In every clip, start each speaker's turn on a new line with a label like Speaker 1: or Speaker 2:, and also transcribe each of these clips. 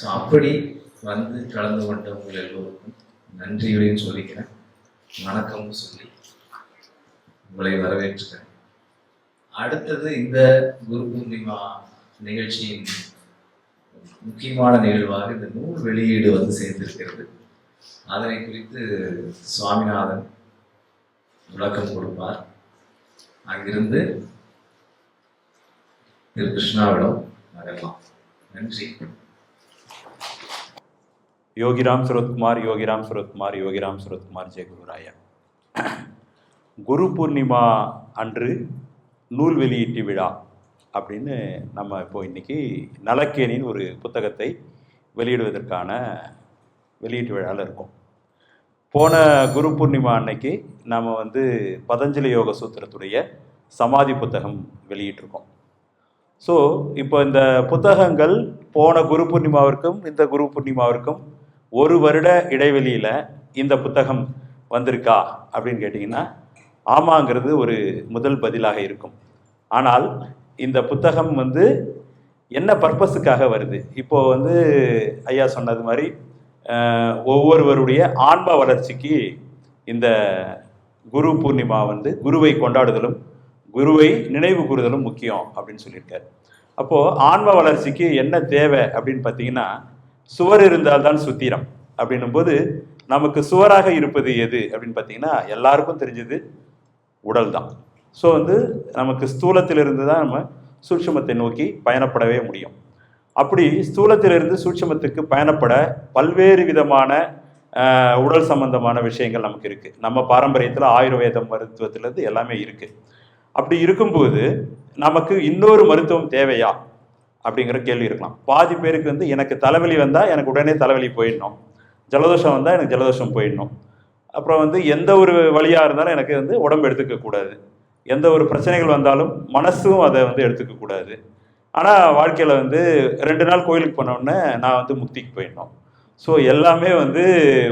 Speaker 1: So அப்படி வந்து கலந்து கொண்ட உங்கள் எல்லோருக்கும் நன்றிகளையும் சொல்லிக்கிறேன். வணக்கம்னு சொல்லி உங்களை வரவேற்றுக்கிறேன் அடுத்தது இந்த குரு பூர்ணிமா நிகழ்ச்சியின் முக்கியமான நிகழ்வாக இந்த நூல் வெளியீடு வந்து சேர்ந்திருக்கிறது. அதனை குறித்து சுவாமிநாதன் விளக்கம் கொடுப்பார். அங்கிருந்து திரு கிருஷ்ணாவிடம் நகரலாம். நன்றி.
Speaker 2: யோகிராம் சுரத்குமார் யோகிராம் சுரத்குமார் யோகிராம் சுரத்குமார் ஜெய குருராயா குரு பூர்ணிமா அன்று நூல் வெளியீட்டு விழா அப்படின்னு நம்ம இப்போ இன்னைக்கு நலக்கேனின் ஒரு புத்தகத்தை வெளியிடுவதற்கான வெளியீட்டு விழாவில் இருக்கோம். போன குரு பூர்ணிமா அன்னைக்கு நாம் வந்து பதஞ்சலி யோக சூத்திரத்துடைய சமாதி புத்தகம் வெளியிட்டிருக்கோம். ஸோ இப்போ இந்த புத்தகங்கள் போன குரு பூர்ணிமாவிற்கும் இந்த குரு பூர்ணிமாவிற்கும் ஒரு வருட இடைவெளியில் இந்த புத்தகம் வந்திருக்கா அப்படின்னு கேட்டிங்கன்னா ஆமாங்கிறது ஒரு முதல் பதிலாக இருக்கும். ஆனால் இந்த புத்தகம் வந்து என்ன பர்பஸுக்காக வருது? இப்போ வந்து ஐயா சொன்னது மாதிரி ஒவ்வொருவருடைய ஆன்ம வளர்ச்சிக்கு இந்த குரு பூர்ணிமா வந்து குருவை கொண்டாடுதலும் குருவை நினைவு கூறுதலும் முக்கியம் அப்படின்னு சொல்லியிருக்காரு. அப்போது ஆன்ம வளர்ச்சிக்கு என்ன தேவை அப்படின்னு பார்த்தீங்கன்னா சுவர் இருந்தால் தான் சுத்திரம் அப்படின்னும் போது நமக்கு சுவராக இருப்பது எது அப்படின்னு பார்த்தீங்கன்னா எல்லாருக்கும் தெரிஞ்சது உடல் தான். ஸோ வந்து நமக்கு ஸ்தூலத்திலிருந்து தான் நம்ம சூட்சுமத்தை நோக்கி பயணப்படவே முடியும். அப்படி ஸ்தூலத்திலிருந்து சூட்சுமத்துக்கு பயணப்பட பல்வேறு விதமான உடல் சம்பந்தமான விஷயங்கள் நமக்கு இருக்குது நம்ம பாரம்பரியத்தில் ஆயுர்வேத மருத்துவத்திலேருந்து எல்லாமே இருக்குது அப்படி இருக்கும்போது நமக்கு இன்னொரு மருத்துவம் தேவையா? அப்படிங்கிற கேள்வி இருக்கலாம். பாதி பேருக்கு வந்து எனக்கு தலைவலி வந்தால் எனக்கு உடனே தலைவலி போயிடணும். ஜலதோஷம் வந்தால் எனக்கு ஜலதோஷம் போயிடணும். அப்புறம் வந்து எந்த ஒரு வழியாக இருந்தாலும் எனக்கு வந்து உடம்பு எடுத்துக்க கூடாது. எந்த ஒரு பிரச்சனைகள் வந்தாலும் மனசும் அதை வந்து எடுத்துக்க கூடாது. ஆனால் வாழ்க்கையில் வந்து ரெண்டு நாள் கோயிலுக்கு போனோடனே நான் வந்து முக்திக்கு போயிடணும். ஸோ எல்லாமே வந்து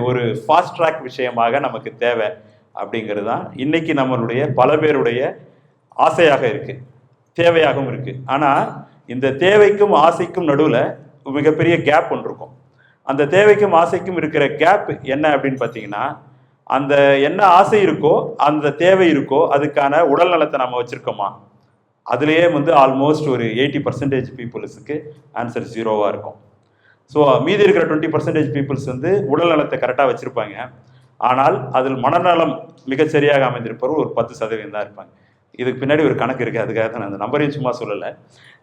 Speaker 2: ஒரு ஃபாஸ்ட் ட்ராக் விஷயமாக நமக்கு தேவை அப்படிங்கிறது தான் இன்னைக்கு நம்மளுடைய பல பேருடைய ஆசையாக இருக்குது தேவையாகவும் இருக்குது ஆனால் இந்த தேவைக்கும் ஆசைக்கும் நடுவில் மிகப்பெரிய கேப் ஒன்று இருக்கும் அந்த தேவைக்கும் ஆசைக்கும் இருக்கிற கேப் என்ன அப்படின்னு பார்த்தீங்கன்னா அந்த என்ன ஆசை இருக்கோ அந்த தேவை இருக்கோ அதுக்கான உடல் நலத்தை நம்ம வச்சுருக்கோமா? அதுலேயே வந்து ஆல்மோஸ்ட் ஒரு எயிட்டி பர்சன்டேஜ் பீப்புள்ஸுக்கு ஆன்சர் ஜீரோவாக இருக்கும். ஸோ மீதி இருக்கிற டுவெண்ட்டி பர்சன்டேஜ் பீப்புள்ஸ் வந்து உடல் நலத்தை கரெக்டாக வச்சுருப்பாங்க. ஆனால் அதில் மனநலம் மிகச்சரியாக அமைந்திருப்பவர் ஒரு பத்து சதவீதம் தான் இருப்பாங்க. இதுக்கு பின்னாடி ஒரு கணக்கு இருக்குது அதுக்காக தான் நான் அந்த நம்பரையும் சும்மா சொல்லலை.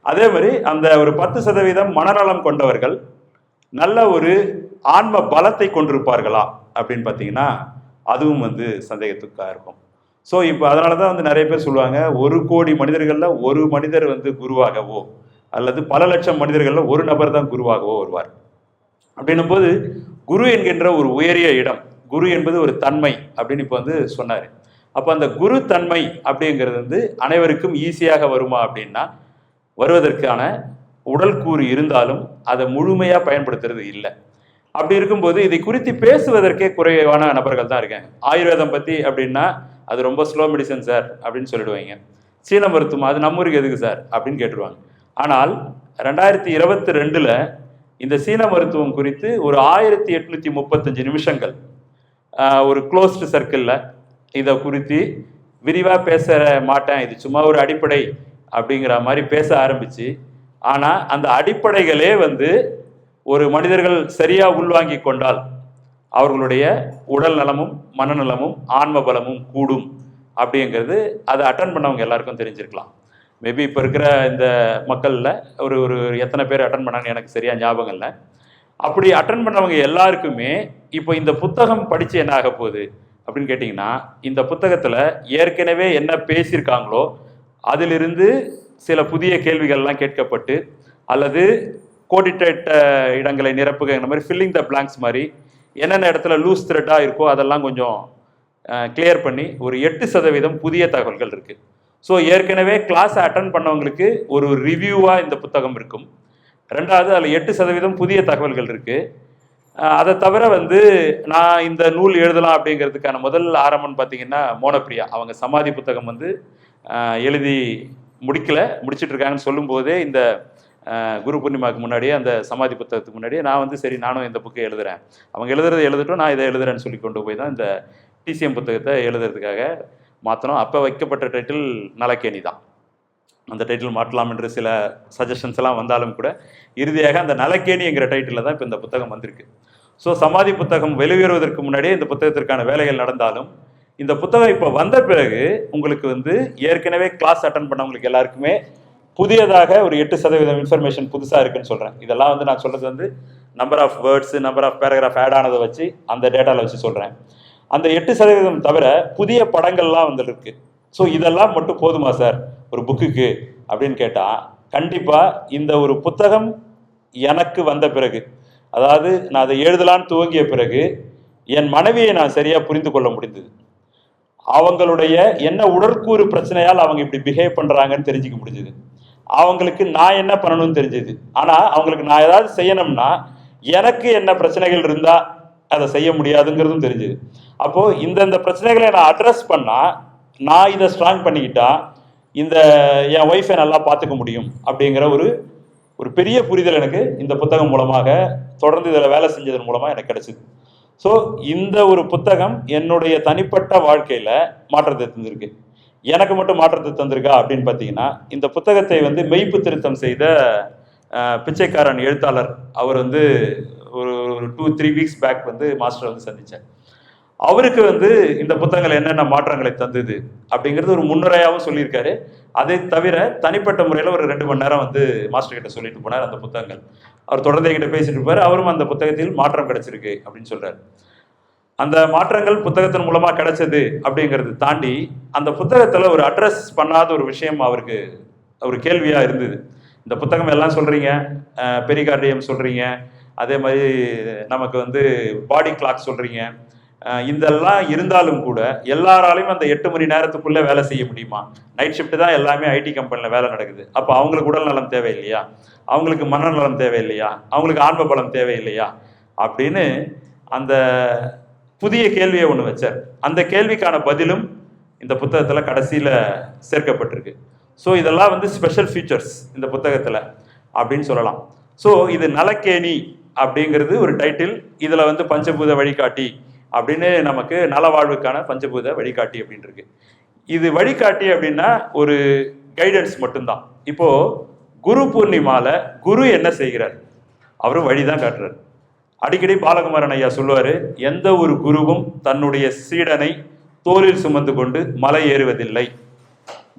Speaker 2: அதே மாதிரி அந்த ஒரு பத்து சதவீதம் மனநலம் கொண்டவர்கள் நல்ல ஒரு ஆன்ம பலத்தை கொண்டிருப்பார்களா அப்படின்னு பார்த்தீங்கன்னா அதுவும் வந்து சந்தேகத்துக்காக இருக்கும். ஸோ இப்போ அதனால தான் வந்து நிறைய பேர் சொல்லுவாங்க ஒரு கோடி மனிதர்களில் ஒரு மனிதர் வந்து குருவாகவோ அல்லது பல லட்சம் மனிதர்களில் ஒரு நபர் தான் குருவாகவோ வருவார். அப்படின்னும் போது குரு என்கின்ற ஒரு உயரிய இடம் குரு என்பது ஒரு தன்மை அப்படின்னு இப்போ வந்து சொன்னார். அப்போ அந்த குரு தன்மை அப்படிங்கிறது வந்து அனைவருக்கும் ஈஸியாக வருமா அப்படின்னா வருவதற்கான உடல் கூறு இருந்தாலும் அதை முழுமையாக பயன்படுத்துறது இல்லை. அப்படி இருக்கும்போது இதை குறித்து பேசுவதற்கே குறைவான நபர்கள் தான் இருக்காங்க. ஆயுர்வேதம் பற்றி அப்படின்னா அது ரொம்ப ஸ்லோ மெடிசன் சார் அப்படின்னு சொல்லிடுவாங்க. சீன மருத்துவம் அது நம்ம ஊருக்கு எதுக்கு சார் அப்படின்னு கேட்டுருவாங்க. ஆனால் ரெண்டாயிரத்தி இருபத்தி ரெண்டில் இந்த சீன மருத்துவம் குறித்து ஒரு ஆயிரத்தி எட்நூற்றி முப்பத்தஞ்சு நிமிஷங்கள் ஒரு க்ளோஸ்டு சர்க்கிளில் இதை குறித்து விரிவாக பேச மாட்டேன். இது சும்மா ஒரு அடிப்படை அப்படிங்கிற மாதிரி பேச ஆரம்பிச்சு. ஆனால் அந்த அடிப்படைகளே வந்து ஒரு மனிதர்கள் சரியாக உள்வாங்கி கொண்டால் அவர்களுடைய உடல் நலமும் மனநலமும் ஆன்ம பலமும் கூடும் அப்படிங்கிறது அதை அட்டன் பண்ணவங்க எல்லாருக்கும் தெரிஞ்சிருக்கலாம். மேபி இப்போ இருக்கிற இந்த மக்களில் ஒரு ஒரு எத்தனை பேர் அட்டன் பண்ணாங்கன்னு எனக்கு சரியாக ஞாபகம் இல்லை. அப்படி அட்டன் பண்ணவங்க எல்லாருக்குமே இப்போ இந்த புத்தகம் படித்து என்ன ஆக போகுது அப்படின்னு கேட்டிங்கன்னா இந்த புத்தகத்தில் ஏற்கனவே என்ன பேசியிருக்காங்களோ அதிலிருந்து சில புதிய கேள்விகள்லாம் கேட்கப்பட்டு அல்லது கோடிட்ட இடங்களை நிரப்புகிற மாதிரி ஃபில்லிங் த பிளாங்க்ஸ் மாதிரி என்னென்ன இடத்துல லூஸ் த்ரெட்டாக இருக்கோ அதெல்லாம் கொஞ்சம் கிளியர் பண்ணி ஒரு எட்டு சதவீதம் புதிய தகவல்கள் இருக்குது ஸோ ஏற்கனவே கிளாஸ் அட்டன் பண்ணவங்களுக்கு ஒரு ரிவ்யூவாக இந்த புத்தகம் இருக்கும். ரெண்டாவது அதில் எட்டு சதவீதம் புதிய தகவல்கள் இருக்குது அதை தவிர வந்து நான் இந்த நூல் எழுதலாம் அப்படிங்கிறதுக்கான முதல் ஆரம்பம்னு பார்த்தீங்கன்னா மோனப்பிரியா. அவங்க சமாதி புத்தகம் வந்து எழுதி முடிக்கல முடிச்சிட்டு இருக்காங்கன்னு சொல்லும்போதே இந்த குரு பூர்ணிமாவுக்கு முன்னாடியே அந்த சமாதி புத்தகத்துக்கு முன்னாடியே நான் வந்து சரி நானும் இந்த புக்கை எழுதுறேன். அவங்க எழுதுறதை எழுதட்டும் நான் இதை எழுதுறேன்னு சொல்லி கொண்டு போய் தான் இந்த டிசிஎம் புத்தகத்தை எழுதுறதுக்காக மாற்றினோம் அப்போ வைக்கப்பட்ட டைட்டில் நலக்கேணி தான். அந்த டைட்டில் மாற்றலாம் என்று சில சஜஷன்ஸ் எல்லாம் வந்தாலும் கூட இறுதியாக அந்த நலக்கேணிங்கிற டைட்டிலில் தான் இப்போ இந்த புத்தகம் வந்திருக்கு. ஸோ சமாதி புத்தகம் வெளியேறுவதற்கு முன்னாடியே இந்த புத்தகத்திற்கான வேலைகள் நடந்தாலும் இந்த புத்தகம் இப்போ வந்த பிறகு உங்களுக்கு வந்து ஏற்கனவே கிளாஸ் அட்டன் பண்ணவங்களுக்கு எல்லாருக்குமே புதியதாக ஒரு எட்டு சதவீதம் இன்ஃபர்மேஷன் புதுசாக இருக்குன்னு சொல்கிறேன் இதெல்லாம் வந்து நான் சொல்கிறது வந்து number of words number of paragraph add ஆனதை வச்சு அந்த டேட்டாவில் வச்சு சொல்கிறேன் அந்த எட்டு சதவீதம் தவிர புதிய படங்கள்லாம் வந்துருக்கு ஸோ இதெல்லாம் மட்டும் போதுமா சார் ஒரு புக்குக்கு அப்படின்னு கேட்டால் கண்டிப்பாக இந்த ஒரு புத்தகம் எனக்கு வந்த பிறகு அதாவது நான் அதை எழுதலான்னு துவங்கிய பிறகு என் மனைவியை நான் சரியாக புரிந்து கொள்ள முடிந்தது. அவங்களுடைய என்ன உடற்கூறு பிரச்சனையால் அவங்க இப்படி பிஹேவ் பண்ணுறாங்கன்னு தெரிஞ்சுக்க முடிஞ்சது. அவங்களுக்கு நான் என்ன பண்ணணும்னு தெரிஞ்சது. ஆனால் அவங்களுக்கு நான் ஏதாவது செய்யணும்னா எனக்கு என்ன பிரச்சனைகள் இருந்தால் அதை செய்ய முடியாதுங்கிறதும் தெரிஞ்சது. அப்போது இந்தந்த பிரச்சனைகளை நான் அட்ரஸ் பண்ணால் நான் இதை ஸ்ட்ராங் பண்ணிக்கிட்டா இந்த என் ஒய்ஃபை நல்லா பார்த்துக்க முடியும் அப்படிங்கிற ஒரு ஒரு பெரிய புரிதல் எனக்கு இந்த புத்தகம் மூலமாக தொடர்ந்து இதில் வேலை செஞ்சதன் மூலமாக எனக்கு கிடைச்சிது. ஸோ இந்த ஒரு புத்தகம் என்னுடைய தனிப்பட்ட வாழ்க்கையில் மாற்றத்தை தந்திருக்கு. எனக்கு மட்டும் மாற்றத்தை தந்திருக்கா அப்படின்னு பார்த்தீங்கன்னா இந்த புத்தகத்தை வந்து மெய்ப்பு திருத்தம் செய்த பிச்சைக்காரன் எழுத்தாளர் அவர் வந்து ஒரு ஒரு டூ த்ரீ வீக்ஸ் பேக் வந்து மாஸ்டர் வந்து சந்தித்தேன் அவருக்கு வந்து இந்த புத்தகங்கள் என்னென்ன மாற்றங்களை தந்தது அப்படிங்கிறது ஒரு முன்னுரையாகவும் சொல்லியிருக்காரு. அதை தவிர தனிப்பட்ட முறையில் ஒரு ரெண்டு மணி நேரம் வந்து மாஸ்டர் கிட்ட சொல்லிட்டு போனார் அந்த புத்தகங்கள். அவர் தொடர்ந்து என்கிட்ட பேசிட்டு இருப்பார். அவரும் அந்த புத்தகத்தில் மாற்றம் கிடைச்சிருக்கு அப்படின்னு சொல்றாரு. அந்த மாற்றங்கள் புத்தகத்தின் மூலமா கிடைச்சது அப்படிங்கிறது தாண்டி அந்த புத்தகத்துல ஒரு அட்ரஸ் பண்ணாத ஒரு விஷயம் அவருக்கு ஒரு கேள்வியா இருந்தது. இந்த புத்தகம் எல்லாம் சொல்றீங்க பெரிகார்டியம் சொல்றீங்க அதே மாதிரி நமக்கு வந்து பாடி கிளாக் சொல்றீங்க இதெல்லாம் இருந்தாலும் கூட எல்லாராலையும் அந்த எட்டு மணி நேரத்துக்குள்ளே வேலை செய்ய முடியுமா? நைட் ஷிஃப்ட் தான் எல்லாமே ஐடி கம்பெனியில் வேலை நடக்குது. அப்போ அவங்களுக்கு உடல் நலம் தேவை இல்லையா அவங்களுக்கு மனநலம் தேவை இல்லையா அவங்களுக்கு ஆன்ம பலம் தேவை இல்லையா அப்படின்னு அந்த புதிய கேள்வியை ஒன்று வச்சார். அந்த கேள்விக்கான பதிலும் இந்த புத்தகத்தில் கடைசியில் சேர்க்கப்பட்டிருக்கு. ஸோ இதெல்லாம் வந்து ஸ்பெஷல் ஃபீச்சர்ஸ் இந்த புத்தகத்தில் அப்படின்னு சொல்லலாம். ஸோ இது நலக்கேணி அப்படிங்கிறது ஒரு டைட்டில் இதில் வந்து பஞ்சபூத வழிகாட்டி அப்படின்னு நமக்கு நலவாழ்வுக்கான பஞ்சபூத வழிகாட்டி அப்படின்னு இருக்கு. இது வழிகாட்டி அப்படின்னா ஒரு கைடன்ஸ் மட்டும்தான். இப்போ குரு பூர்ணிமால குரு என்ன செய்கிறார்? அவரும் வழிதான் காட்டுறார். அடிக்கடி பாலகுமாரன் ஐயா சொல்லுவாரு எந்த ஒரு குருவும் தன்னுடைய சீடனை தோளில் சுமந்து கொண்டு மலை ஏறுவதில்லை.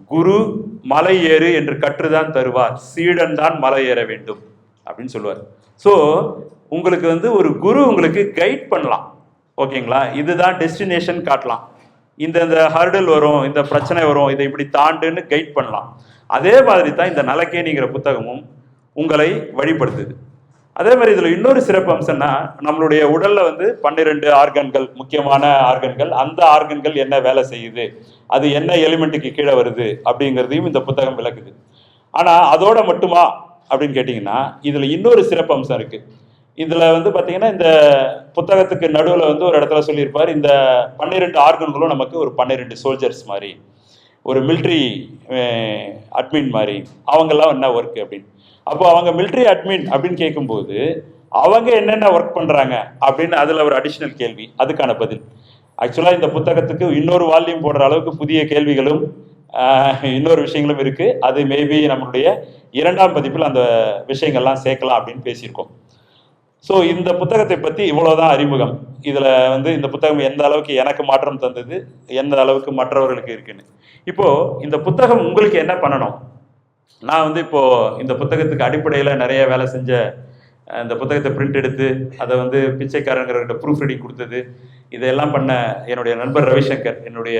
Speaker 2: குரு மலை ஏறு என்று கற்றுதான் தருவார். சீடன் தான் மலை ஏற வேண்டும் அப்படின்னு சொல்லுவார். ஸோ உங்களுக்கு வந்து ஒரு குரு உங்களுக்கு கைட் பண்ணலாம். ஓகேங்களா? இதுதான் டெஸ்டினேஷன் காட்டலாம். இந்த இந்த ஹர்டல் வரும் இந்த பிரச்சனை வரும் இதை இப்படி தாண்டுன்னு கைட் பண்ணலாம். அதே மாதிரி தான் இந்த நலக்கேணிங்கிற புத்தகமும் உங்களை வழிபடுத்துது. அதே மாதிரி இதில் இன்னொரு சிறப்பு அம்சம்னா நம்மளுடைய உடலில் வந்து பன்னிரெண்டு ஆர்கன்கள் முக்கியமான ஆர்கன்கள் அந்த ஆர்கன்கள் என்ன வேலை செய்யுது அது என்ன எலிமெண்ட்டுக்கு கீழே வருது அப்படிங்கிறதையும் இந்த புத்தகம் விளக்குது. ஆனால் அதோட மட்டுமா அப்படின்னு கேட்டிங்கன்னா இதில் இன்னொரு சிறப்பு அம்சம் இருக்குது இதில் வந்து பார்த்தீங்கன்னா இந்த புத்தகத்துக்கு நடுவில் வந்து ஒரு இடத்துல சொல்லியிருப்பார் இந்த பன்னிரெண்டு ஆர்கன்களும் நமக்கு ஒரு பன்னிரெண்டு சோல்ஜர்ஸ் மாதிரி ஒரு மிலிட்ரி அட்மின் மாதிரி. அவங்கெல்லாம் என்ன ஒர்க் அப்படின்னு. அப்போ அவங்க மிலிட்ரி அட்மின் அப்படின்னு கேட்கும்போது அவங்க என்னென்ன ஒர்க் பண்ணுறாங்க அப்படின்னு அதில் ஒரு அடிஷ்னல் கேள்வி. அதுக்கான பதில். ஆக்சுவலாக இந்த புத்தகத்துக்கு இன்னொரு வால்யூம் போடுற அளவுக்கு புதிய கேள்விகளும் இன்னொரு விஷயங்களும் இருக்குது அது மேபி நம்மளுடைய இரண்டாம் பதிப்பில் அந்த விஷயங்கள்லாம் சேர்க்கலாம் அப்படின்னு பேசியிருக்கோம். ஸோ இந்த புத்தகத்தை பற்றி இவ்வளோதான் அறிமுகம். இதில் வந்து இந்த புத்தகம் எந்த அளவுக்கு எனக்கு மாற்றம் தந்தது எந்த அளவுக்கு மற்றவர்களுக்கு இருக்குன்னு. இப்போது இந்த புத்தகம் உங்களுக்கு என்ன பண்ணணும்? நான் வந்து இப்போது இந்த புத்தகத்துக்கு அடிப்படையில் நிறைய வேலை செஞ்ச இந்த புத்தகத்தை பிரிண்ட் எடுத்து அதை வந்து பிச்சைக்காரங்கிறவர்கிட்ட ப்ரூஃப் ரீடிங் கொடுத்தது இதெல்லாம் பண்ண என்னுடைய நண்பர் ரவிசங்கர் என்னுடைய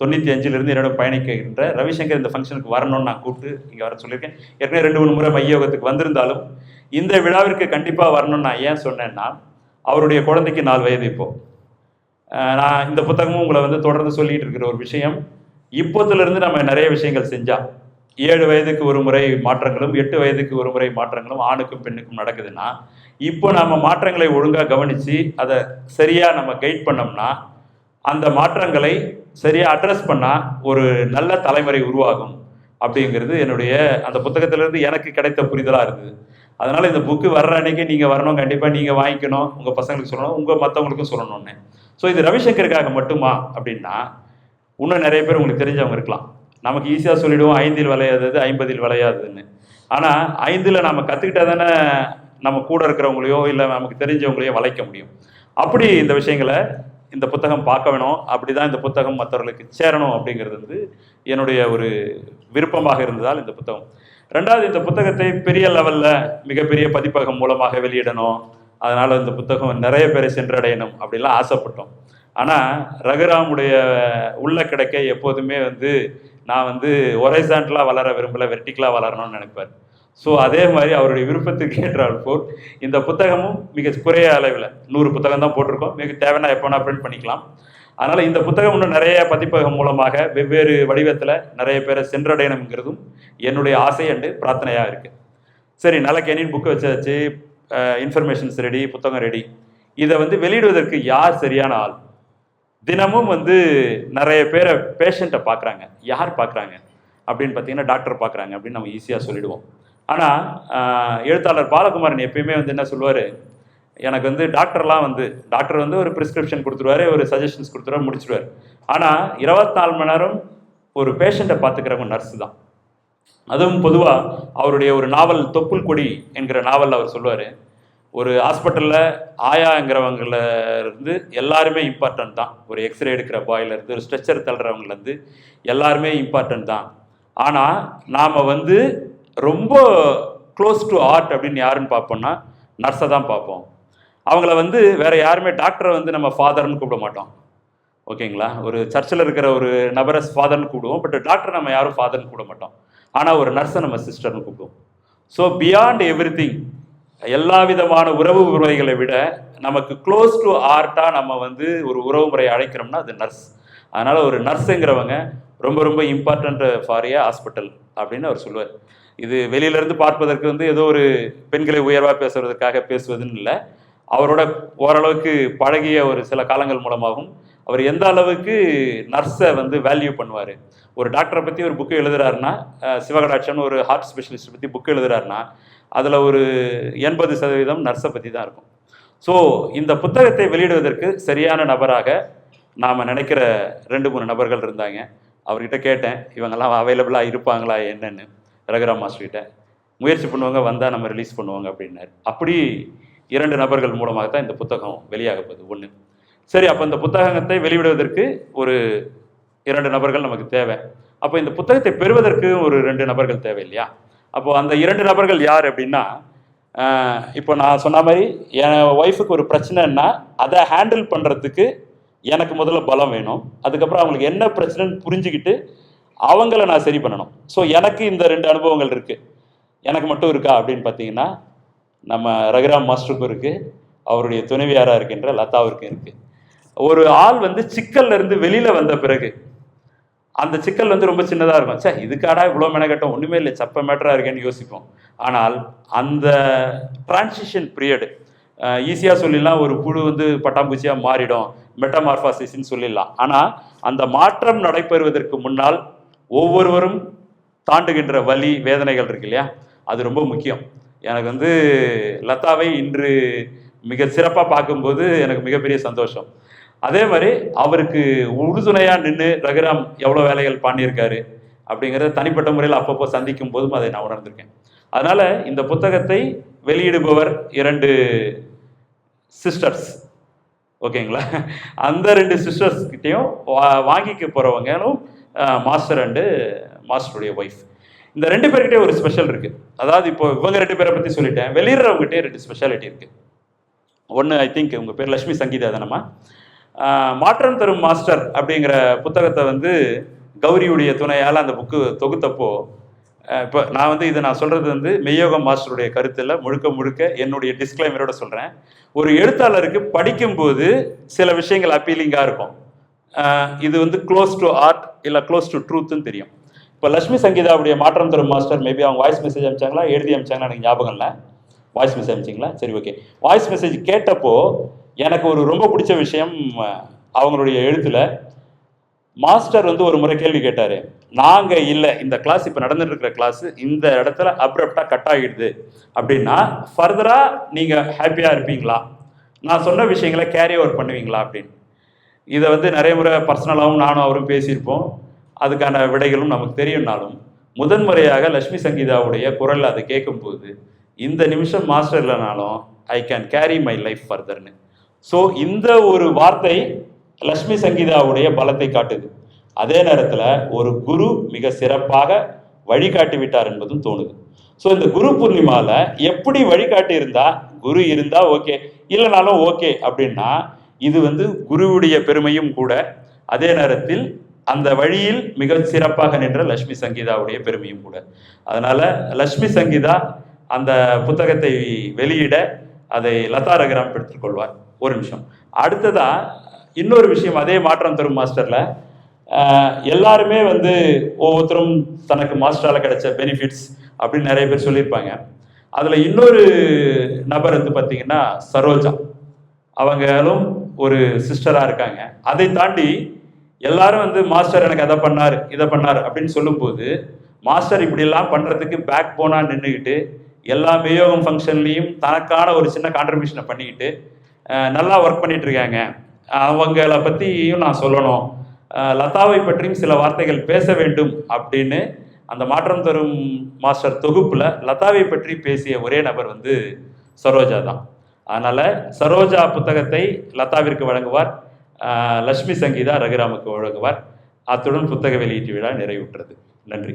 Speaker 2: தொண்ணூற்றி அஞ்சிலிருந்து என்னோட பயணிக்கின்ற ரவிசங்கர் இந்த ஃபங்க்ஷனுக்கு வரணும்னு நான் கூப்பிட்டு இங்கே வர சொல்லியிருக்கேன். ஏற்கனவே ரெண்டு மூணு முறை மையோகத்துக்கு வந்திருந்தாலும் இந்த விழாவிற்கு கண்டிப்பாக வரணும்னு நான் ஏன் சொன்னேன்னா அவருடைய குழந்தைக்கு நாலு வயது இப்போ. நான் இந்த புத்தகமும் உங்களை வந்து தொடர்ந்து சொல்லிட்டு இருக்கிற ஒரு விஷயம். இப்போத்துலேருந்து நம்ம நிறைய விஷயங்கள் செஞ்சா ஏழு வயதுக்கு ஒரு முறை மாற்றங்களும் எட்டு வயதுக்கு ஒரு முறை மாற்றங்களும் ஆணுக்கும் பெண்ணுக்கும் நடக்குதுன்னா இப்போ நம்ம மாற்றங்களை ஒழுங்காக கவனித்து அதை சரியாக நம்ம கைட் பண்ணோம்னா அந்த மாற்றங்களை சரியாக அட்ரஸ் பண்ணால் ஒரு நல்ல தலைமுறை உருவாகும் அப்படிங்கிறது என்னுடைய அந்த புத்தகத்திலேருந்து எனக்கு கிடைத்த புரிதலாக இருக்குது அதனால் இந்த புக்கு வர்ற அன்னைக்கு நீங்கள் வரணும் கண்டிப்பாக நீங்கள் வாங்கிக்கணும் உங்கள் பசங்களுக்கு சொல்லணும் உங்கள் மற்றவங்களுக்கும் சொல்லணும்னு. ஸோ இது ரவிசங்கருக்காக மட்டுமா அப்படின்னா இன்னும் நிறைய பேர் உங்களுக்கு தெரிஞ்சவங்க இருக்கலாம். நமக்கு ஈஸியாக சொல்லிவிடுவோம் ஐந்தில் விளையாதது ஐம்பதில் விளையாதுன்னு ஆனால் ஐந்தில் நம்ம கற்றுக்கிட்டா தானே நம்ம கூட இருக்கிறவங்களையோ இல்லை நமக்கு தெரிஞ்சவங்களையோ வளைக்க முடியும். அப்படி இந்த விஷயங்களை இந்த புத்தகம் பார்க்க வேணும் அப்படி தான் இந்த புத்தகம் மற்றவர்களுக்கு சேரணும் அப்படிங்கிறது வந்து என்னுடைய ஒரு விருப்பமாக இருந்ததால் இந்த புத்தகம். ரெண்டாவது இந்த புத்தகத்தை பெரிய லெவலில் மிகப்பெரிய பதிப்பகம் மூலமாக வெளியிடணும். அதனால் இந்த புத்தகம் நிறைய பேரை சென்றடையணும் அப்படிலாம் ஆசைப்பட்டோம். ஆனால் ரகுராமுடைய உள்ள கிடைக்க எப்போதுமே வந்து நான் வந்து ஒரைசாண்டலாக வளர விரும்பல வெர்டிக்கலாக வளரணும்னு நினைப்பார் ஸோ அதே மாதிரி அவருடைய விருப்பத்துக்கு ஏற்றால் போல் இந்த புத்தகமும் மிக குறைய அளவில் நூறு புத்தகம் தான் போட்டிருக்கோம். மிக தேவைன்னா எப்போ வேணால் பிரிண்ட் பண்ணிக்கலாம். அதனால் இந்த புத்தகம் இன்னும் நிறைய பதிப்பகம் மூலமாக வெவ்வேறு வடிவத்தில் நிறைய பேரை சென்றடையணுங்கிறதும் என்னுடைய ஆசை அண்டு பிரார்த்தனையாக இருக்குது சரி நல்ல கேனின் புக்கு வச்சாச்சு இன்ஃபர்மேஷன்ஸ் ரெடி புத்தகம் ரெடி இதை வந்து வெளியிடுவதற்கு யார் சரியான ஆள்? தினமும் வந்து நிறைய பேரை பேஷண்ட்டை பார்க்குறாங்க யார் பார்க்குறாங்க அப்படின்னு பார்த்தீங்கன்னா டாக்டர் பார்க்குறாங்க அப்படின்னு நம்ம ஈஸியாக சொல்லிடுவோம். ஆனால் எழுத்தாளர் பாலகுமாரன் எப்பயுமே வந்து என்ன சொல்லுவார்? எனக்கு வந்து டாக்டர்லாம் வந்து டாக்டர் வந்து ஒரு ப்ரிஸ்கிரிப்ஷன் கொடுத்துருவாரு ஒரு சஜஷன்ஸ் கொடுத்துருவாரு முடிச்சிடுவார் ஆனால் இருபத்தாலு மணி நேரம் ஒரு பேஷண்ட்டை பார்த்துக்கிறவங்க நர்ஸு தான். அதுவும் பொதுவாக அவருடைய ஒரு நாவல் தொப்புள் கொடி என்கிற நாவலில் அவர் சொல்லுவார். ஒரு ஹாஸ்பிட்டலில் ஆயாங்கிறவங்கள இருந்து எல்லாருமே இம்பார்ட்டன்ட் தான். ஒரு எக்ஸ்ரே எடுக்கிற பாயிலேருந்து ஒரு ஸ்ட்ரெச்சர் தள்ளுறவங்கலேருந்து எல்லாருமே இம்பார்ட்டன்ட் தான். ஆனால் நாம் வந்து ரொம்ப க்ளோஸ் டு ஆர்ட் அப்படின்னு யாருன்னு பார்ப்போம்னா நர்ஸை தான் பார்ப்போம். அவங்கள வந்து வேற யாருமே டாக்டரை வந்து நம்ம ஃபாதர்னு கூப்பிட மாட்டோம். ஓகேங்களா? ஒரு சர்ச்சில் இருக்கிற ஒரு நபரை ஃபாதர்னு கூப்பிடுவோம் பட் டாக்டர் நம்ம யாரும் ஃபாதர்னு கூப்பிட மாட்டோம். ஆனால் ஒரு நர்ஸை நம்ம சிஸ்டர்னு கூப்பிடுவோம். ஸோ பியாண்ட் எவ்ரி திங் எல்லா விதமான உறவு முறைகளை விட நமக்கு க்ளோஸ் டு ஆர்ட்டாக நம்ம வந்து ஒரு உறவு முறையை அழைக்கிறோம்னா அது நர்ஸ் அதனால் ஒரு நர்ஸுங்கிறவங்க ரொம்ப ரொம்ப இம்பார்ட்டண்ட் ஃபார் ஏ ஹாஸ்பிட்டல் அப்படின்னு அவர் சொல்லுவார். இது வெளியிலேருந்து பார்ப்பதற்கு வந்து ஏதோ ஒரு பெண்களை உயர்வாக பேசுறதுக்காக பேசுவதுன்னு இல்லை. அவரோட ஓரளவுக்கு பழகிய ஒரு சில காலங்கள் மூலமாகவும் அவர் எந்த அளவுக்கு நர்ஸை வந்து வேல்யூ பண்ணுவார்? ஒரு டாக்டரை பற்றி ஒரு புக்கு எழுதுறாருன்னா சிவகடாட்சன் ஒரு ஹார்ட் ஸ்பெஷலிஸ்ட் பற்றி புக்கு எழுதுறாருன்னா அதில் ஒரு எண்பது சதவீதம் நர்ஸை பற்றி தான் இருக்கும். ஸோ இந்த புத்தகத்தை வெளியிடுவதற்கு சரியான நபராக நாம் நினைக்கிற ரெண்டு மூணு நபர்கள் இருந்தாங்க. அவர்கிட்ட கேட்டேன் இவங்கெல்லாம் அவைலபிளாக இருப்பாங்களா என்னன்னு? ரகுராம் மாஸ்டர்கிட்ட முயற்சி பண்ணுவாங்க வந்தால் நம்ம ரிலீஸ் பண்ணுவாங்க அப்படின்னாரு. அப்படி இரண்டு நபர்கள் மூலமாக தான் இந்த புத்தகம் வெளியாக போகுது ஒன்று சரி அப்போ இந்த புத்தகத்தை வெளியிடுவதற்கு ஒரு இரண்டு நபர்கள் நமக்கு தேவை. அப்போ இந்த புத்தகத்தை பெறுவதற்கு ஒரு ரெண்டு நபர்கள் தேவை இல்லையா? அப்போது அந்த இரண்டு நபர்கள் யார் அப்படின்னா இப்போ நான் சொன்ன மாதிரி என் ஒய்ஃபுக்கு ஒரு பிரச்சனைன்னா அதை ஹேண்டில் பண்ணுறதுக்கு எனக்கு முதல்ல பலம் வேணும். அதுக்கப்புறம் அவங்களுக்கு என்ன பிரச்சனைன்னு புரிஞ்சுக்கிட்டு அவங்கள நான் சரி பண்ணணும். ஸோ எனக்கு இந்த ரெண்டு அனுபவங்கள் இருக்குது எனக்கு மட்டும் இருக்கா அப்படின்னு பார்த்தீங்கன்னா நம்ம ரகுராம் மாஸ்டருக்கும் இருக்குது அவருடைய துணைவியாராக இருக்கின்ற லதாவிற்கும் இருக்குது ஒரு ஆள் வந்து சிக்கல்ல இருந்து வெளியில் வந்த பிறகு அந்த சிக்கல் வந்து ரொம்ப சின்னதாக இருக்கும். சே இதுக்காடா இவ்வளோ மெனக்கட்டம். ஒன்றுமே இல்லை சப்ப மேட்டராக இருக்கேன்னு யோசிப்போம். ஆனால் அந்த டிரான்சிஷன் பீரியடு ஈஸியாக சொல்லிடலாம். ஒரு புழு வந்து பட்டாம்பூச்சியாக மாறிடும். மெட்டமார்பாசிஸ்ன்னு சொல்லிடலாம். ஆனால் அந்த மாற்றம் நடைபெறுவதற்கு முன்னால் ஒவ்வொருவரும் தாண்டுகின்ற வலி வேதனைகள் இருக்கு இல்லையா? அது ரொம்ப முக்கியம். எனக்கு வந்து லதாவை இன்று மிக சிறப்பாக பார்க்கும்போது எனக்கு மிகப்பெரிய சந்தோஷம். அதே மாதிரி அவருக்கு உறுதுணையாக நின்று ரகுராம் எவ்வளோ வேலைகள் பண்ணியிருக்காரு அப்படிங்கிறத தனிப்பட்ட முறையில் அப்பப்போ சந்திக்கும் போதும் அதை நான் உணர்ந்திருக்கேன். அதனால் இந்த புத்தகத்தை வெளியிடுபவர் இரண்டு சிஸ்டர்ஸ் ஓகேங்களா? அந்த ரெண்டு சிஸ்டர்ஸ் கிட்டேயும் வா- வாங்கிக்க போகிறவங்களும் மாஸ்டர் அண்டு மாஸ்டருடைய ஒய்ஃப் இந்த ரெண்டு பேர்கிட்டே ஒரு ஸ்பெஷல் இருக்குது அதாவது இப்போ இவங்க ரெண்டு பேரை பற்றி சொல்லிட்டேன். வெளியிடுறவங்ககிட்டே ரெண்டு ஸ்பெஷாலிட்டி இருக்குது ஒன்று ஐ திங்க் உங்கள் பேர் லக்ஷ்மி சங்கீதா தானம்மா? மாற்றம் தரும் மாஸ்டர் அப்படிங்கிற புத்தகத்தை வந்து கௌரியுடைய துணையால் அந்த புக்கு தொகுத்தப்போ இப்போ நான் வந்து இதை நான் சொல்கிறது வந்து மெய்யோகம் மாஸ்டருடைய கருத்தில் முழுக்க முழுக்க என்னுடைய டிஸ்க்ளைமரோட சொல்கிறேன் ஒரு எழுத்தாளருக்கு படிக்கும்போது சில விஷயங்கள் அப்பீலிங்காக இருக்கும். இது வந்து க்ளோஸ் டு ஆர்ட் இல்லை க்ளோஸ் டு ட்ரூத்துன்னு தெரியும். இப்போ லட்சுமி சங்கீதாவுடைய மாற்றம் தரும் மாஸ்டர் மேபி அவங்க வாய்ஸ் மெசேஜ் அனுப்பிச்சாங்களா எழுதி அனுப்பிச்சாங்களா எனக்கு ஞாபகம் இல்லை. வாய்ஸ் மெசேஜ் அனுப்பிச்சிங்களா சரி ஓகே வாய்ஸ் மெசேஜ் கேட்டப்போ எனக்கு ஒரு ரொம்ப பிடிச்ச விஷயம் அவங்களுடைய எழுத்தில் மாஸ்டர் வந்து ஒரு முறை கேள்வி கேட்டார். நாங்கள் இல்லை இந்த கிளாஸ் இப்போ நடந்துட்டு இருக்கிற கிளாஸ் இந்த இடத்துல அப்ரப்டாக கட் ஆகிடுது அப்படின்னா ஃபர்தராக நீங்கள் ஹாப்பியாக இருப்பீங்களா? நான் சொன்ன விஷயங்களை கேரி ஓவர் பண்ணுவீங்களா அப்படின்னு. இதை வந்து நிறைய முறை பர்சனலாகவும் நானும் அவரும் பேசியிருப்போம். அதுக்கான விடைகளும் நமக்கு தெரியும்னாலும் முதன்முறையாக லக்ஷ்மி சங்கீதாவுடைய குரல் அதை கேட்கும்போது இந்த நிமிஷம் மாஸ்டர் இல்லைனாலும் I can carry my life ஃபர்தர்னு so இந்த ஒரு வார்த்தை லக்ஷ்மி சங்கீதாவுடைய பலத்தை காட்டுது. அதே நேரத்தில் ஒரு குரு மிக சிறப்பாக வழிகாட்டி விட்டார் என்பதும் தோணுது. ஸோ இந்த குரு பூர்ணிமாவில் எப்படி வழிகாட்டி இருந்தா குரு இருந்தா ஓகே இல்லைனாலும் ஓகே அப்படின்னா இது வந்து குருவுடைய பெருமையும் கூட அதே நேரத்தில் அந்த வழியில் மிக சிறப்பாக நின்ற லட்சுமி சங்கீதாவுடைய பெருமையும் கூட. அதனால லட்சுமி சங்கீதா அந்த புத்தகத்தை வெளியிட அதை லதா ரகுராம் எடுத்துக்கொள்வார் ஒரு நிமிஷம். அடுத்ததா இன்னொரு விஷயம் அதே மாற்றம் தரும் மாஸ்டர்ல எல்லாருமே வந்து ஒவ்வொருத்தரும் தனக்கு மாஸ்டரால் கிடைச்ச பெனிஃபிட்ஸ் அப்படின்னு நிறைய பேர் சொல்லியிருப்பாங்க. அதில் இன்னொரு நபர் வந்து பார்த்தீங்கன்னா சரோஜா. அவங்களும் ஒரு சிஸ்டராக இருக்காங்க. அதை தாண்டி எல்லாரும் வந்து மாஸ்டர் எனக்கு அதை பண்ணார் இதை பண்ணார் அப்படின்னு சொல்லும்போது மாஸ்டர் இப்படிலாம் பண்ணுறதுக்கு பேக் போனாக நின்றுக்கிட்டு எல்லா வியோகம் ஃபங்க்ஷன்லேயும் தனக்கான ஒரு சின்ன கான்ட்ரிபியூஷனை பண்ணிக்கிட்டு நல்லா ஒர்க் பண்ணிகிட்ருக்காங்க இருக்காங்க. அவங்கள பற்றியும் நான் சொல்லணும். லதாவை பற்றியும் சில வார்த்தைகள் பேச வேண்டும் அப்படின்னு அந்த மாற்றம் தரும் மாஸ்டர் தொகுப்பில் லதாவை பற்றி பேசிய ஒரே நபர் வந்து சரோஜா தான். அதனால் சரோஜா புத்தகத்தை லதாவிற்கு வழங்குவார். லக்ஷ்மி லட்சுமி சங்கீதா ரகுராமுக்கு வழங்குவார். அத்துடன் புத்தக வெளியீட்டு விழா நிறைவுற்றது. நன்றி.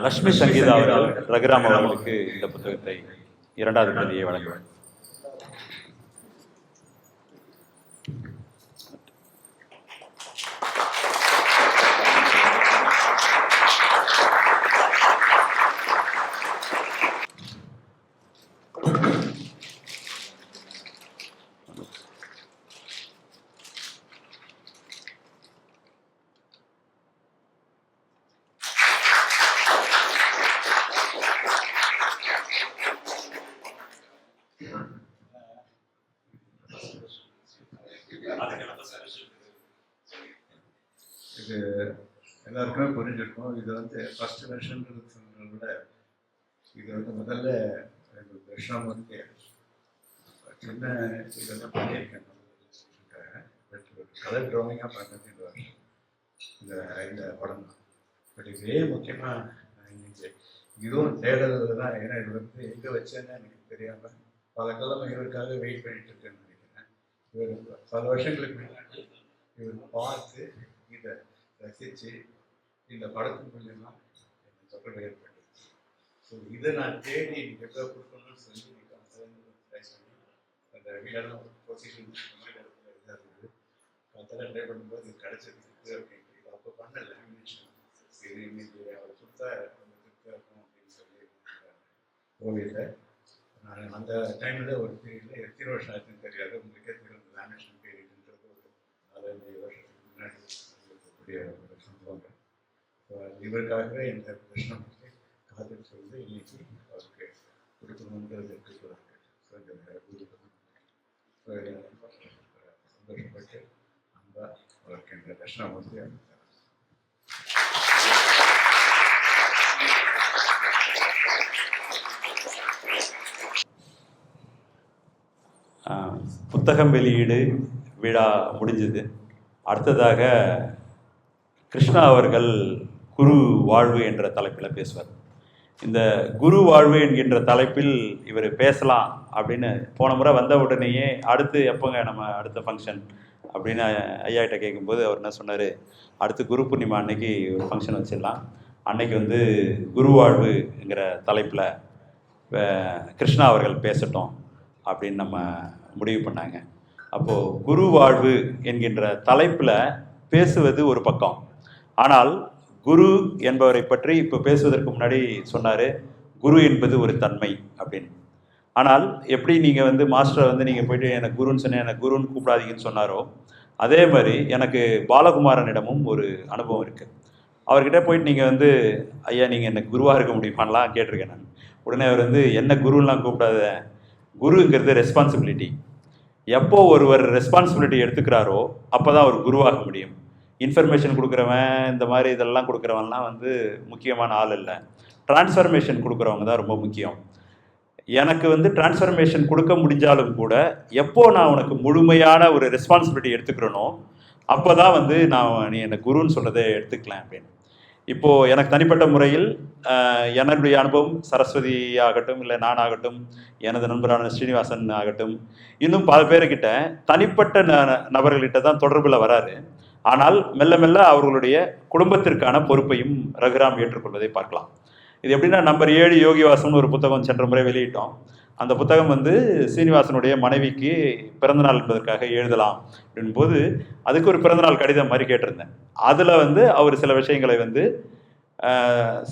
Speaker 2: ஆஹ் லட்சுமி சங்கீதா அவர்கள் ரகுராம் அவர்களுக்கு இந்த புத்தகத்தை இரண்டாவது பிரதியை வழங்குவேன்
Speaker 3: இது எல்லாருக்குமே புரிஞ்சிருக்கும். இது வந்து ஃபஸ்ட் வெர்ஷன்ன்றது சொன்னதை விட இது வந்து முதல்ல எங்களுக்கு வந்து சின்ன இதெல்லாம் பண்ணியிருக்கேன்? கலர் ட்ராயிங்காக பண்ணது இந்த வருஷம் இந்த இந்த படம் தான். பட் இதே முக்கியமாக இன்னைக்கு இதுவும் தேடல் தான். ஏன்னா இது வந்து எங்கே வச்சேன்னு எனக்கு தெரியாமல் பல கிழமை இவருக்காக வெயிட் பண்ணிட்டு இருக்கேன்னு நினைக்கிறேன். இவர் பல வருஷங்களுக்கு முன்னாடி இவர் பார்த்து ரசித்து இந்த படத்தின் மூலியமாக எனக்கு தொடர்பு ஏற்பட்டுச்சு. ஸோ இதை நான் தேடி எனக்கு எப்போ கொடுக்கணும்னு சொல்லி எனக்கு ஆசை ட்ரை அந்த வீடெல்லாம் ஒரு பொசிஷன் இதாக இருந்தது. அதெல்லாம் ட்ரை பண்ணும்போது இது கிடச்சிருக்கு. அப்படின்ட்டு இது அப்போ பண்ண லேமினேஷன் இது இன்னைக்கு அவர் கொடுத்தா கொஞ்சம் திருப்தியாக இருக்கும் அப்படின்னு சொல்லி ஓவியத்தை நான் அந்த டைமில் ஒரு பீரியடில் எத்தனை வருஷம் ஆச்சுன்னு தெரியாது. உங்களுக்கே தெரியும் லேமினேஷன் பீரியட்ன்றது ஒரு நாலஞ்சு வருஷத்துக்கு முன்னாடி. இருக்கக்கூடிய ஒரு இவருக்காகவே இந்த பிரச்சனை பற்றி காதல் சொல்லி இன்னைக்கு அவருக்கு கொடுக்கணுங்கிறது இருக்குது ஸோ இந்த சந்தோஷப்பட்டு அன்பா அவருக்கு இந்த தட்சிணாமூர்த்தி
Speaker 2: வந்து புத்தகம் வெளியீடு விழா முடிஞ்சது. அடுத்ததாக கிருஷ்ணா அவர்கள் குரு வாழ்வு என்ற தலைப்பில் பேசுவார். இந்த குரு வாழ்வு என்கின்ற தலைப்பில் இவர் பேசலாம் அப்படின்னு போன முறை வந்த உடனேயே அடுத்து எப்போங்க நம்ம அடுத்த ஃபங்க்ஷன் அப்படின்னு ஐயா கேட்கும்போது அவர் என்ன சொன்னார்? அடுத்து குரு பூர்ணிமா அன்னைக்கு ஒரு ஃபங்க்ஷன் வச்சிடலாம். அன்னைக்கு வந்து குரு வாழ்வுங்கிற தலைப்பில் கிருஷ்ணா அவர்கள் பேசட்டும் அப்படின்னு நம்ம முடிவு பண்ணாங்க. அப்போது குரு வாழ்வு என்கின்ற தலைப்பில் பேசுவது ஒரு பக்கம். ஆனால் குரு என்பவரை பற்றி இப்போ பேசுவதற்கு முன்னாடி சொன்னார் குரு என்பது ஒரு தன்மை அப்படின்னு. ஆனால் எப்படி நீங்கள் வந்து மாஸ்டரை வந்து நீங்கள் போயிட்டு எனக்கு குருன்னு சொன்னேன் எனக்கு குருன்னு கூப்பிடாதீங்கன்னு சொன்னாரோ அதே மாதிரி எனக்கு பாலகுமாரனிடமும் ஒரு அனுபவம் இருக்குது அவர்கிட்ட போயிட்டு நீங்கள் வந்து ஐயா நீங்கள் எனக்கு குருவாக இருக்க முடியுமான்லாம் கேட்டிருக்கேன் நான். உடனே அவர் வந்து என்ன குருலாம் கூப்பிடாத குருங்கிறது ரெஸ்பான்சிபிலிட்டி எப்போ ஒருவர் ரெஸ்பான்சிபிலிட்டி எடுத்துக்கிறாரோ அப்போ தான் அவர் குருவாக முடியும். இன்ஃபர்மேஷன் கொடுக்குறவன் இந்த மாதிரி இதெல்லாம் கொடுக்குறவன்லாம் வந்து முக்கியமான ஆள் இல்லை. டிரான்ஸ்ஃபர்மேஷன் கொடுக்குறவங்க தான் ரொம்ப முக்கியம். எனக்கு வந்து டிரான்ஸ்ஃபர்மேஷன் கொடுக்க முடிஞ்சாலும் கூட எப்போ நான் உனக்கு முழுமையான ஒரு ரெஸ்பான்சிபிலிட்டி எடுத்துக்கிறனோ அப்போ தான் வந்து நான் நீ என்னை குருன்னு சொல்கிறதை எடுத்துக்கலாம் அப்படின்னு. இப்போது எனக்கு தனிப்பட்ட முறையில் என்னுடைய அனுபவம் சரஸ்வதி ஆகட்டும் இல்லை நான் ஆகட்டும் எனது நண்பரான ஸ்ரீனிவாசன் ஆகட்டும் இன்னும் பல பேர்கிட்ட தனிப்பட்ட ந- நபர்கள்கிட்ட தான் தொடர்பில் வராரு. ஆனால் மெல்ல மெல்ல அவர்களுடைய குடும்பத்திற்கான பொறுப்பையும் ரகுராம் ஏற்றுக்கொள்வதை பார்க்கலாம். இது எப்படின்னா நம்பர் ஏழு யோகிவாசன் ஒரு புத்தகம் சென்ற முறை வெளியிட்டோம். அந்த புத்தகம் வந்து சீனிவாசனுடைய மனைவிக்கு பிறந்தநாள் என்பதற்காக எழுதலாம் அப்படின் போது அதுக்கு ஒரு பிறந்தநாள் கடிதம் மாதிரி கேட்டிருந்தேன். அதில் வந்து அவர் சில விஷயங்களை வந்து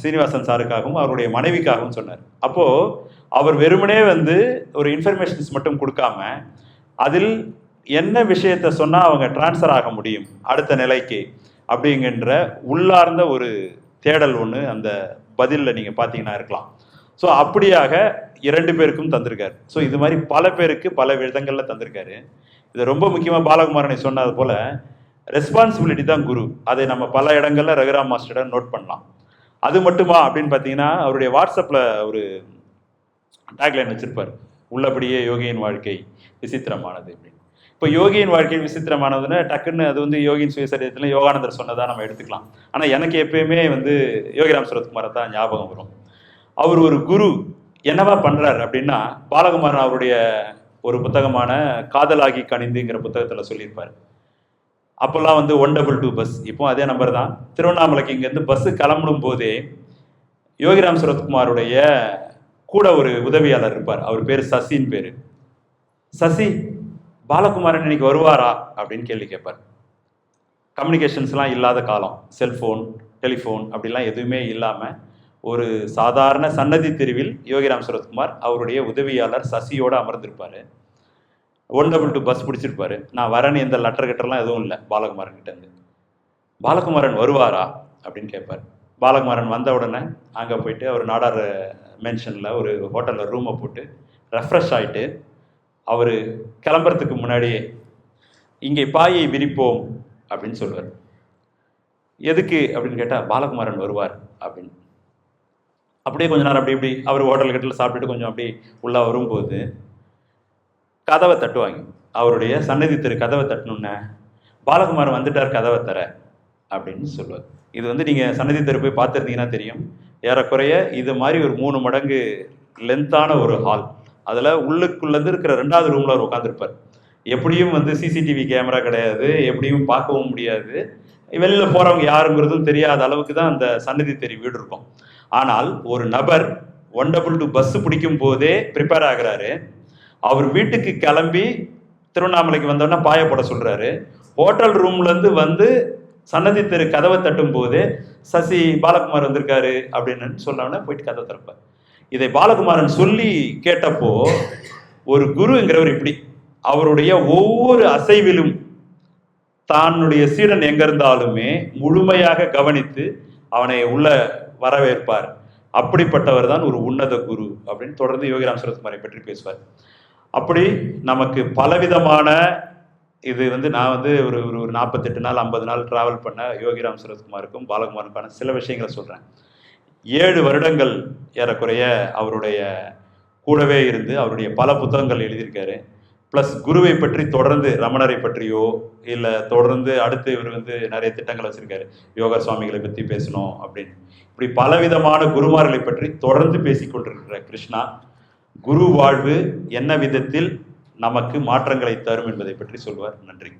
Speaker 2: சீனிவாசன் சாருக்காகவும் அவருடைய மனைவிக்காகவும் சொன்னார். அப்போது அவர் வெறுமனே வந்து ஒரு இன்ஃபர்மேஷன்ஸ் மட்டும் கொடுக்காம அதில் என்ன விஷயத்தை சொன்னால் அவங்க ட்ரான்ஸ்ஃபர் ஆக முடியும்? அடுத்த நிலைக்கு. அப்படிங்கின்ற உள்ளார்ந்த ஒரு தேடல் ஒன்று அந்த பதிலில் நீங்கள் பார்த்தீங்கன்னா இருக்கலாம். ஸோ அப்படியாக இரண்டு பேருக்கும் தந்திருக்காரு. ஸோ இது மாதிரி பல பேருக்கு பல விதங்களில் தந்திருக்காரு. இது ரொம்ப முக்கியமாக பாலகுமாரனை சொன்னது போல் ரெஸ்பான்சிபிலிட்டி தான் குரு. அதை நம்ம பல இடங்களில் ரகுராம் மாஸ்டரிடம் நோட் பண்ணலாம். அது மட்டுமா அப்படின்னு பார்த்தீங்கன்னா அவருடைய வாட்ஸ்அப்பில் ஒரு டேக்லைன் வச்சுருப்பார். உள்ளபடியே யோகியின் வாழ்க்கை விசித்திரமானது அப்படின்னு. இப்போ யோகியின் வாழ்க்கை விசித்திரமானதுன்னு டக்குன்னு அது வந்து யோகியின் சுயசரியத்தில் யோகானந்தர் சொன்னதாக நம்ம எடுத்துக்கலாம். ஆனால் எனக்கு எப்பயுமே வந்து யோகிராம் சரத்குமாரை தான் ஞாபகம் வரும். அவர் ஒரு குரு என்னவா பண்ணுறாரு அப்படின்னா பாலகுமாரன் அவருடைய ஒரு புத்தகமான காதலாகி கணிந்துங்கிற புத்தகத்தில் சொல்லியிருப்பார். அப்போல்லாம் வந்து ஒன் டபுள் டூ பஸ் இப்போ அதே நம்பர் தான். திருவண்ணாமலைக்கு இங்கேருந்து பஸ்ஸு கிளம்பும் போதே யோகிராம் சரத்குமாருடைய கூட ஒரு உதவியாளர் இருப்பார். அவர் பேர் சசின்னு பேர். சசி பாலகுமாரன் இன்னைக்கு வருவாரா அப்படின்னு கேள்வி கேட்பார். கம்யூனிகேஷன்ஸ்லாம் இல்லாத காலம். செல்ஃபோன் டெலிஃபோன் அப்படிலாம் எதுவுமே இல்லாமல் ஒரு சாதாரண சன்னதி தெருவில் யோகிராம் சரத்குமார் அவருடைய உதவியாளர் சசியோடு அமர்ந்திருப்பார். ஒன் டபுள் டூ பஸ் பிடிச்சிருப்பாரு. நான் வரேன்னு எந்த லெட்டர் கிட்டலாம் எதுவும் இல்லை பாலகுமாரன் கிட்டேருந்து. பாலகுமாரன் வருவாரா அப்படின்னு கேட்பார். பாலகுமாரன் வந்த உடனே அங்கே போயிட்டு அவர் நாடார் மென்ஷனில் ஒரு ஹோட்டலில் ரூமை போட்டு ரெஃப்ரெஷ் ஆகிட்டு அவர் கிளம்புறதுக்கு முன்னாடியே இங்கே பாயை விரிப்போம் அப்படின்னு சொல்லுவார். எதுக்கு? அப்படின்னு கேட்டால் பாலகுமாரன் வருவார் அப்படின்னு. அப்படியே கொஞ்ச நேரம் அப்படி இப்படி அவர் ஹோட்டல் கட்டில் சாப்பிட்டுட்டு கொஞ்சம் அப்படி உள்ளே வரும்போது கதவை தட்டுவாங்க. அவருடைய சன்னதி திரு கதவை தட்டணுன்னே பாலகுமாரன் வந்துட்டார் கதவை தர அப்படின்னு சொல்லுவார். இது வந்து நீங்கள் சன்னதி தெரு போய் பார்த்துருந்தீங்கன்னா தெரியும். ஏறக்குறைய இது மாதிரி ஒரு மூணு மடங்கு லென்த்தான ஒரு ஹால் அதில் உள்ளுக்குள்ளேருந்து இருக்கிற ரெண்டாவது ரூமில் அவர் உட்காந்துருப்பார் எப்படியும் வந்து சிசிடிவி கேமரா கிடையாது எப்படியும் பார்க்கவும் முடியாது. வெளியில் போகிறவங்க யாருங்கிறதும் தெரியாத அளவுக்கு தான் அந்த சன்னதி தெரு வீடு இருக்கும். ஆனால் ஒரு நபர் ஒன் டபுள் டூ பஸ் பிடிக்கும் போதே ப்ரிப்பேர் ஆகிறாரு. அவர் வீட்டுக்கு கிளம்பி திருவண்ணாமலைக்கு வந்தோடனே பாய போட ஹோட்டல் ரூம்லேருந்து வந்து சன்னதி தெரு கதவை தட்டும் போது சசி பாலகுமார் வந்திருக்காரு அப்படின்னு சொன்னோடனே போயிட்டு கதவை திறப்பார். இதை பாலகுமாரன் சொல்லி கேட்டப்போ ஒரு குருங்கிறவர் இப்படி அவருடைய ஒவ்வொரு அசைவிலும் தன்னுடைய சீடன் எங்க இருந்தாலுமே முழுமையாக கவனித்து அவனை உள்ள வரவேற்பார். அப்படிப்பட்டவர் தான் ஒரு உன்னத குரு அப்படின்னு தொடர்ந்து யோகிராம் சரத்குமாரை பற்றி பேசுவார். அப்படி நமக்கு பலவிதமான இது வந்து நான் வந்து ஒரு ஒரு ஒரு நாற்பத்தெட்டு நாள் ஐம்பது நாள் டிராவல் பண்ண யோகிராம் சரத்குமாருக்கும் பாலகுமாருக்கான சில விஷயங்களை சொல்கிறேன் ஏழு வருடங்கள் ஏறக்குறைய அவருடைய கூடவே இருந்து அவருடைய பல புத்தகங்கள் எழுதியிருக்காரு. ப்ளஸ் குருவை பற்றி தொடர்ந்து ரமணரை பற்றியோ இல்லை தொடர்ந்து அடுத்து இவர் வந்து நிறைய திட்டங்கள் வச்சுருக்காரு. யோகா சுவாமிகளை பற்றி பேசணும் அப்படின்னு. இப்படி பலவிதமான குருமார்களை பற்றி தொடர்ந்து பேசிக்கொண்டிருக்கிற கிருஷ்ணா குரு வாழ்வு என்ன விதத்தில் நமக்கு மாற்றங்களை தரும் என்பதை பற்றி சொல்வார். நன்றி.